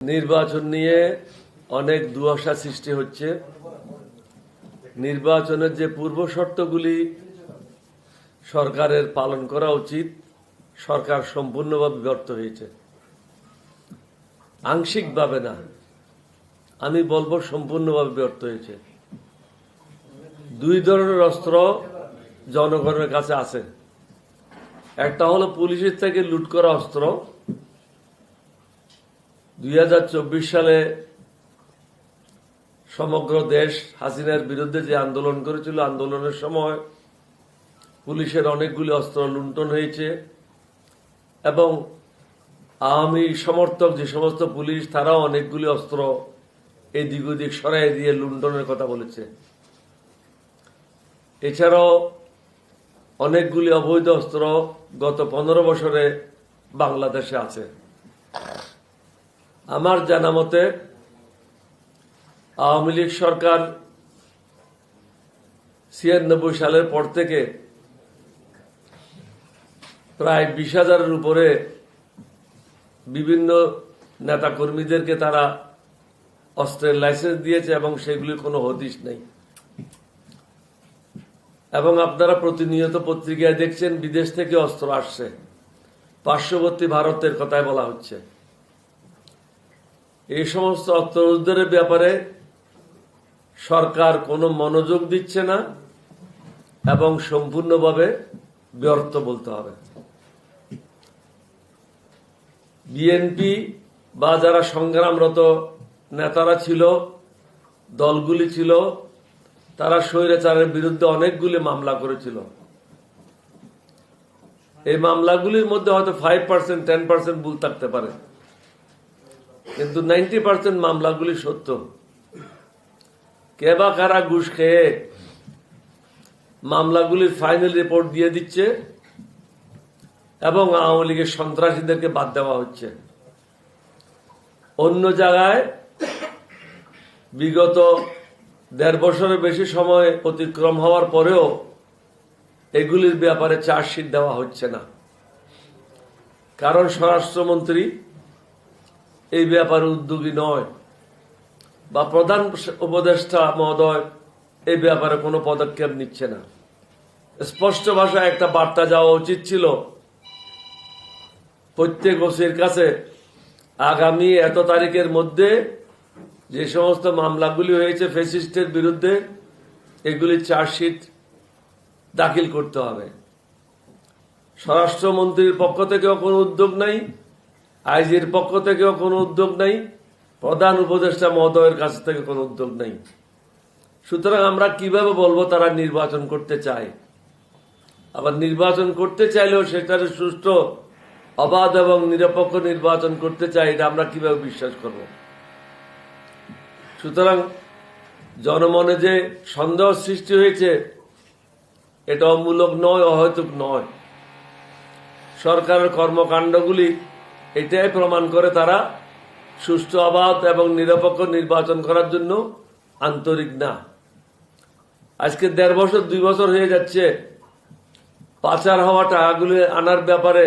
নির্বাচন নিয়ে অনেক দুয়াশা সৃষ্টি হচ্ছে। নির্বাচনের যে পূর্ব শর্তগুলি সরকারের পালন করা উচিত, সরকার সম্পূর্ণভাবে ব্যর্থ হয়েছে। আংশিকভাবে না, আমি বলব সম্পূর্ণভাবে ব্যর্থ হয়েছে। দুই ধরনের অস্ত্র জনগণের কাছে আছে। একটা হলো পুলিশের থেকে লুট করা অস্ত্র দুই হাজার চব্বিশ সালে সমগ্র দেশ হাসিনার বিরুদ্ধে যে আন্দোলন করেছিল, আন্দোলনের সময় পুলিশের অনেকগুলি অস্ত্র লুণ্ঠন হয়েছে এবং আওয়ামী সমর্থক যে সমস্ত পুলিশ, তারাও অনেকগুলি অস্ত্র এদিক ওদিক সরাই দিয়ে লুণ্ঠনের কথা বলেছে। এছাড়াও অনেকগুলি অবৈধ অস্ত্র গত পনেরো বছরে বাংলাদেশে আছে। আমার জানা মতে আওয়ামী লীগ সরকার ছিয়ানব্বই সালের পর থেকে প্রায় বিশ হাজারের উপরে বিভিন্ন নেতাকর্মীদেরকে তারা অস্ত্রের লাইসেন্স দিয়েছে এবং সেগুলির কোনো হদিশ নেই। এবং আপনারা প্রতিনিয়ত পত্রিকায় দেখছেন, বিদেশ থেকে অস্ত্র আসছে। পার্শ্ববর্তী ভারতের কথায় বলা হচ্ছে। এই সমস্ত অস্ত্র উদ্ধারের ব্যাপারে সরকার কোনো মনোযোগ দিচ্ছে না এবং সম্পূর্ণভাবে ব্যর্থ বলতে হবে। বিএনপি বা যারা সংগ্রামরত নেতারা ছিল, দলগুলি ছিল, তারা স্বৈরাচারের বিরুদ্ধে অনেকগুলি মামলা করেছিল। এই মামলাগুলির মধ্যে হয়তো ফাইভ পার্সেন্ট টেন পার্সেন্ট ভুল থাকতে পারে। কিন্তু নাইনটি পার্সেন্ট মামলাগুলি সত্য। কে বা কারা ঘুষ খেয়ে মামলাগুলির ফাইনাল রিপোর্ট দিয়ে দিচ্ছে এবং আওয়ামী লীগের সন্ত্রাসীদেরকে বাদ দেওয়া হচ্ছে। অন্য জায়গায় বিগত দেড় বছরের বেশি সময় অতিক্রম হওয়ার পরেও এগুলির ব্যাপারে চার্জশিট দেওয়া হচ্ছে না। কারণ স্বরাষ্ট্রমন্ত্রী এই ব্যাপারে উদ্যোগী নয়। বা প্রধান উপদেষ্টা মহোদয়, এই ব্যাপারে কোনো পদক্ষেপ নিচ্ছে না। স্পষ্ট ভাষায় একটা বার্তা যাওয়া উচিত ছিল, প্রত্যেক ওসির কাছে আগামী এত তারিখের মধ্যে যে সমস্ত মামলাগুলি হয়েছে ফেসিস্টের বিরুদ্ধে, এগুলি চার্জশিট দাখিল করতে হবে। স্বরাষ্ট্রমন্ত্রীর পক্ষ থেকেও কোনো উদ্যোগ নাই। আইজির পক্ষ থেকেও কোনো উদ্যোগ নাই, প্রধান উপদেষ্টা মহোদয়ের কাছ থেকে কোনো উদ্যোগ নাই। সুতরাং আমরা কীভাবে বলব তারা নির্বাচন করতে চায়? আবার নির্বাচন করতে চাইলেও সেটার সুষ্ঠু, অবাধ এবং নিরপেক্ষ নির্বাচন করতে চাই এটা আমরা কীভাবে বিশ্বাস করব? সুতরাং জনমনে যে সন্দেহ সৃষ্টি হয়েছে এটা অমূলক নয়, অহৈতুক নয়। সরকারের কর্মকাণ্ডগুলি এটাই প্রমাণ করে তারা সুষ্ঠু, অবাধ এবং নিরপেক্ষ নির্বাচন করার জন্য আন্তরিক না। আজকে দেড় বছর, দুই বছর হয়ে যাচ্ছে। পাচার হওয়া টাকাগুলি আনার ব্যাপারে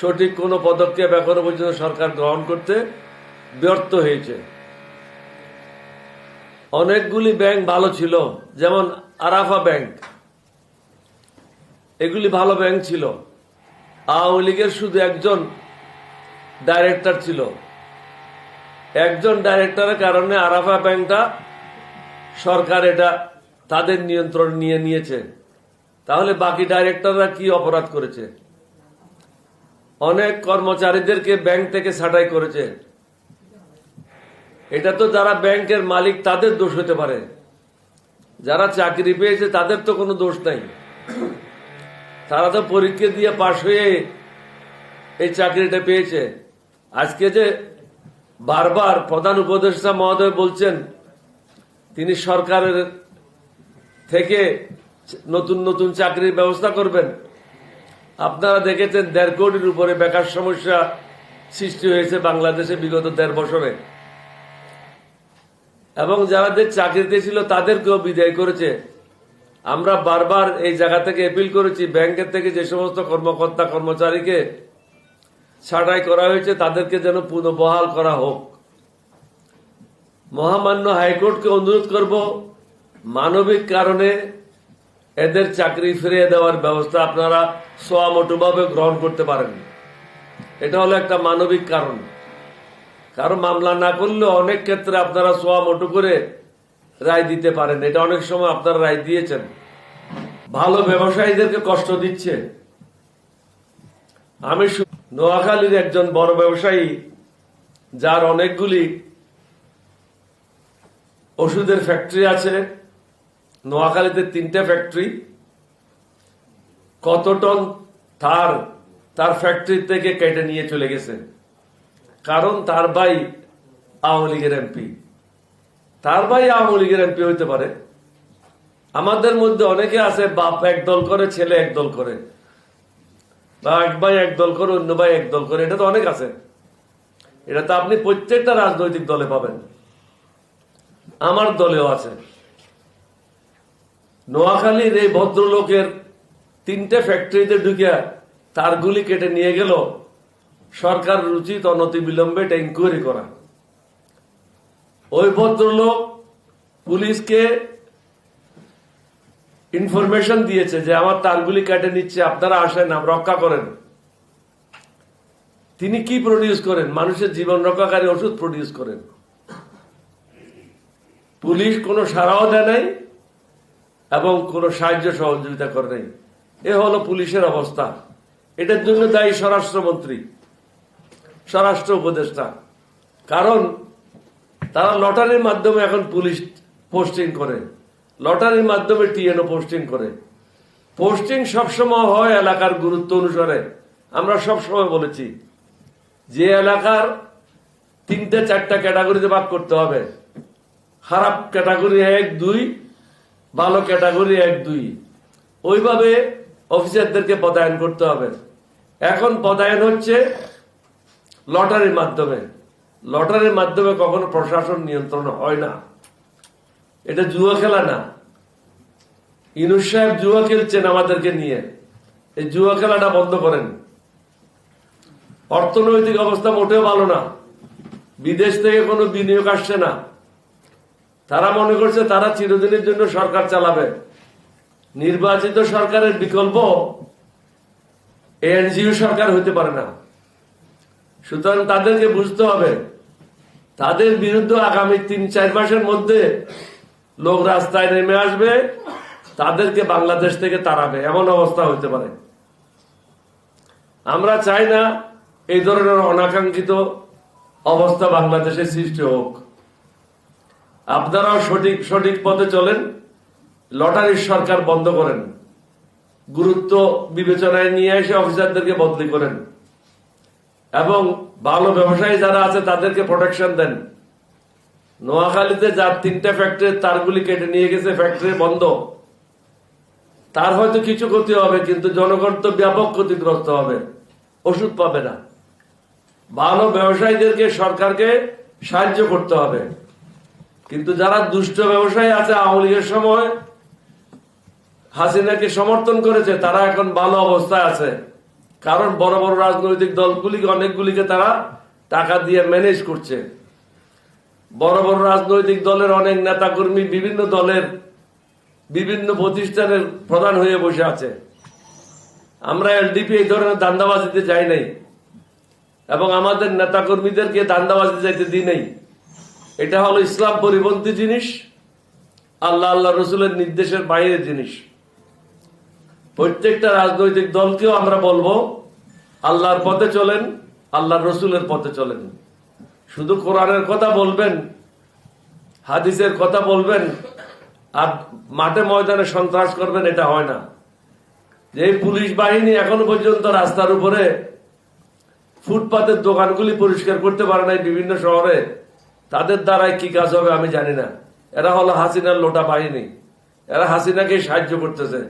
সঠিক কোনো পদক্ষেপ এখনও পর্যন্ত সরকার গ্রহণ করতে ব্যর্থ হয়েছে। অনেকগুলি ব্যাংক ভালো ছিল, যেমন আরাফা ব্যাংক। এগুলি ভালো ব্যাংক ছিল। আওয়ামী লীগের শুধু একজন ডাইরেক্টর ছিল। একজন ডাইরেক্টরের কারণে আরাফা ব্যাংকটা সরকার এটা তাদের নিয়ন্ত্রণ নিয়ে নিয়েছে। তাহলে বাকি ডাইরেক্টররা কি অপরাধ করেছে? অনেক কর্মচারীদেরকে ব্যাংক থেকে ছাঁটাই করেছে। এটা তো যারা ব্যাংকের মালিক, তাদের দোষ হতে পারে। যারা চাকরি পেয়েছে, তাদের তো কোনো দোষ নাই। তারা তো পরীক্ষা দিয়ে পাশ হয়ে এই চাকরিটা পেয়েছে। আজকে যে বারবার প্রধান উপদেষ্টা মহোদয় বলছেন, তিনি সরকারের থেকে নতুন নতুন চাকরির ব্যবস্থা করবেন। আপনারা দেখেছেন দেড় কোটির উপরে বেকার সমস্যা সৃষ্টি হয়েছে বাংলাদেশে বিগত দেড় বছরে। এবং যারাদের চাকরিতে ছিল তাদেরকেও বিদায় করেছে। আমরা বারবার এই জায়গা থেকে এপিল করেছি, ব্যাংকের থেকে যে সমস্ত কর্মকর্তা, কর্মচারীকে ছাঁটাই করা হয়েছে, তাদেরকে যেন পুনঃবহাল করা হোক। মহামান্য হাইকোর্টকে অনুরোধ করব, মানবিক কারণে এদের চাকরি ফিরিয়ে দেওয়ার ব্যবস্থা আপনারা সোয়ামোটোভাবে গ্রহণ করতে পারেন। এটা হলো একটা মানবিক কারণ। কারও মামলা না করলে অনেক ক্ষেত্রে আপনারা সোয়ামোটো করে রায় দিতে পারেন। এটা অনেক সময় আপনারা রায় দিয়েছেন। ভালো ব্যবসায়ীদেরকে কষ্ট দিচ্ছে। আমি নোয়াখালীর একজন বড় ব্যবসায়ী, যার অনেকগুলি ওষুধের ফ্যাক্টরি আছে। নোয়াখালীতে তিনটে ফ্যাক্টরি। কত টন তার তার ফ্যাক্টরি থেকে কেটে নিয়ে চলে গেছে। কারণ তার ভাই আওয়ামী লীগের এমপি। তার ভাই আওয়ামী লীগের এমপি হইতে পারে। আমাদের মধ্যে অনেকে আছে, বাপ এক দল করে, ছেলে এক দল করে। বা এক ভাই এক দল করে, অন্য ভাই এক দল করে, এটা তো অনেক আছে। এটা তো আপনি প্রত্যেকটা রাজনৈতিক দলে পাবেন। আমার দলেও আছে। নোয়াখালীর এই ভদ্রলোকের তিনটে ফ্যাক্টরিতে ঢুকিয়া তারগুলি কেটে নিয়ে গেল। সরকার উচিত অনতি বিলম্বে এটা ইনকোয়ারি করা। ওই ভদ্রলোক পুলিশকে ইনফরমেশন দিয়েছে যে আমার তারগুলি কেটে নিচ্ছে, আপনারা আসেন রক্ষা করেন। তিনি কি প্রডিউস করেন? মানুষের জীবন রক্ষাকারী ওষুধ প্রডিউস করেন। পুলিশ কোনো সারাও দেয় নাই এবং কোনো সাহায্য সহযোগিতা করে নাই। এ হলো পুলিশের অবস্থা। এটার জন্য দায়ী স্বরাষ্ট্রমন্ত্রী, স্বরাষ্ট্র উপদেষ্টা। কারণ তারা লটারির মাধ্যমে এখন পুলিশ পোস্টিং করে। লটারির মাধ্যমে টিএনও পোস্টিং করে। পোস্টিং সবসময় হয় এলাকার গুরুত্ব অনুসারে। আমরা সবসময় বলেছি, যে এলাকার তিনটে, চারটা ক্যাটাগরিতে ভাগ করতে হবে। খারাপ ক্যাটাগরি এক, দুই, ভালো ক্যাটাগরি এক, দুই। ওইভাবে অফিসারদেরকে পদায়ন করতে হবে। এখন পদায়ন হচ্ছে লটারির মাধ্যমে। লটারির মাধ্যমে কখনো প্রশাসন নিয়ন্ত্রণ হয় না। এটা জুয়া খেলা না। ইনুস সাহেব জুয়া খেলছেন আমাদেরকে নিয়ে। এই জুয়া খেলাটা বন্ধ করেন। অর্থনৈতিক অবস্থা মোটেও ভালো না। বিদেশ থেকে কোনো বিনিয়োগ আসছে না। তারা মনে করছে তারা চিরদিনের জন্য সরকার চালাবে। নির্বাচিত সরকারের বিকল্প এনজিও সরকার হতে পারে না। সুতরাং তাদেরকে বুঝতে হবে, তাদের বিরুদ্ধে আগামী তিন চার মাসের মধ্যে লোক রাস্তায় নেমে আসবে, তাদেরকে বাংলাদেশ থেকে তাড়াবে। এমন অবস্থা হতে পারে। আমরা চাই না এই ধরনের অনাকাঙ্ক্ষিত অবস্থা বাংলাদেশে সৃষ্টি হোক। আপনারাও সঠিক সঠিক পথে চলেন। লটারির সরকার বন্ধ করেন। গুরুত্ব বিবেচনায় নিয়ে এসে অফিসারদেরকে বদলি করেন। এবং ভালো ব্যবসায়ী যারা আছে, তাদেরকে প্রোটেকশন দেন। নোয়াখালীতে যার তিনটা ফ্যাক্টরি তারগুলি কেটে নিয়ে গেছে ফ্যাক্টরি বন্ধ। তার হয়তো কিছু ক্ষতি হবে, কিন্তু জনগণ তো ব্যাপক ক্ষতিগ্রস্ত হবে। ওষুধ পাবে না। ভালো ব্যবসায়ীদেরকে সরকারকে সাহায্য করতে হবে। কিন্তু যারা দুষ্ট ব্যবসায়ী আছে আওয়ামী লীগের সময়, হাসিনাকে সমর্থন করেছে, তারা এখন ভালো অবস্থায় আছে। কারণ বড় বড় রাজনৈতিক দলগুলিকে, অনেকগুলিকে তারা টাকা দিয়ে ম্যানেজ করছে। বড় বড় রাজনৈতিক দলের অনেক নেতাকর্মী বিভিন্ন দলের বিভিন্ন প্রতিষ্ঠানের প্রধান হয়ে বসে আছে। আমরা এলডিপি এই ধরনের দান্দাবাজিতে যাই নাই এবং আমাদের নেতাকর্মীদেরকে দান্দাবাজিতে যাইতে দিই নাই। এটা হলো ইসলাম পরিপন্থী জিনিস, আল্লাহ আল্লাহ রসুলের নির্দেশের বাইরের জিনিস। প্রত্যেকটা রাজনৈতিক দলকেও আমরা বলব, আল্লাহর পথে চলেন, আল্লাহর রসুলের পথে চলেন। শুধু কোরআনের কথা বলবেন, হাদিসের কথা বলবেন, আর মাঠে ময়দানে সন্ত্রাস করবেন, এটা হয় না। যে পুলিশ বাহিনী এখনও পর্যন্ত রাস্তার উপরে ফুটপাতের দোকানগুলি পরিষ্কার করতে পারে নাই বিভিন্ন শহরে, তাদের দ্বারাই কি কাজ হবে আমি জানি না। এরা হলো হাসিনার লোটা বাহিনী। এরা হাসিনাকে সাহায্য করতেছে।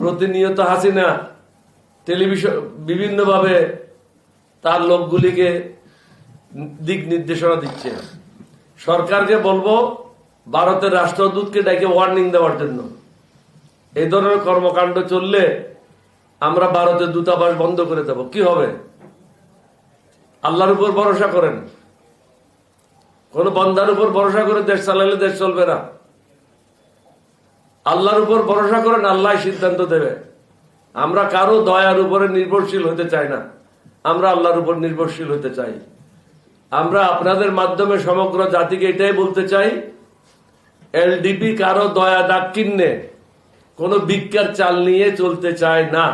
প্রতিনিয়ত হাসিনা টেলিভিশন বিভিন্নভাবে তার লোকগুলিকে দিক নির্দেশনা দিচ্ছে। সরকারকে বলব, ভারতের রাষ্ট্রদূতকে ডেকে ওয়ার্নিং দেওয়ার জন্য। এই ধরনের কর্মকাণ্ড চললে আমরা ভারতের দূতাবাস বন্ধ করে দেব। কি হবে? আল্লাহর উপর ভরসা করেন। কোন বন্ধার উপর ভরসা করে দেশ চালালে দেশ চলবে না। আল্লাহর উপর ভরসা করেন, আল্লাহ সিদ্ধান্ত দেবে। আমরা কারও দয়ার উপরে নির্ভরশীল হতে চাই না। আমরা আল্লাহর উপর নির্ভরশীল হতে চাই। আমরা আপনাদের মাধ্যমে সমগ্র জাতিকে এটাই বলতে চাই, এলডিপি কারও দয়া দাক্ষিণ্যে কোন ভিক্ষার চাল নিয়ে চলতে চায় না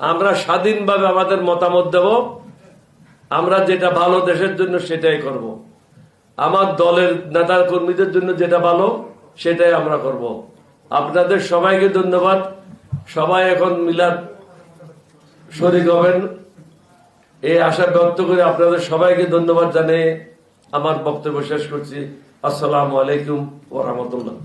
আমরা স্বাধীনভাবে আমাদের মতামত দেব, আমরা যেটা ভালো দেশের জন্য সেটাই করব। আমার দলের নেতা কর্মীদের জন্য যেটা ভালো, সেটাই আমরা করব। আপনাদের সবাইকে ধন্যবাদ সবাই এখন মিলাদ শরিক হবেন এই আশা ব্যক্ত করে আপনাদের সবাইকে ধন্যবাদ জানিয়ে আমার বক্তব্য শেষ করছি। আসসালামু আলাইকুম ওরহামতুল্লাহ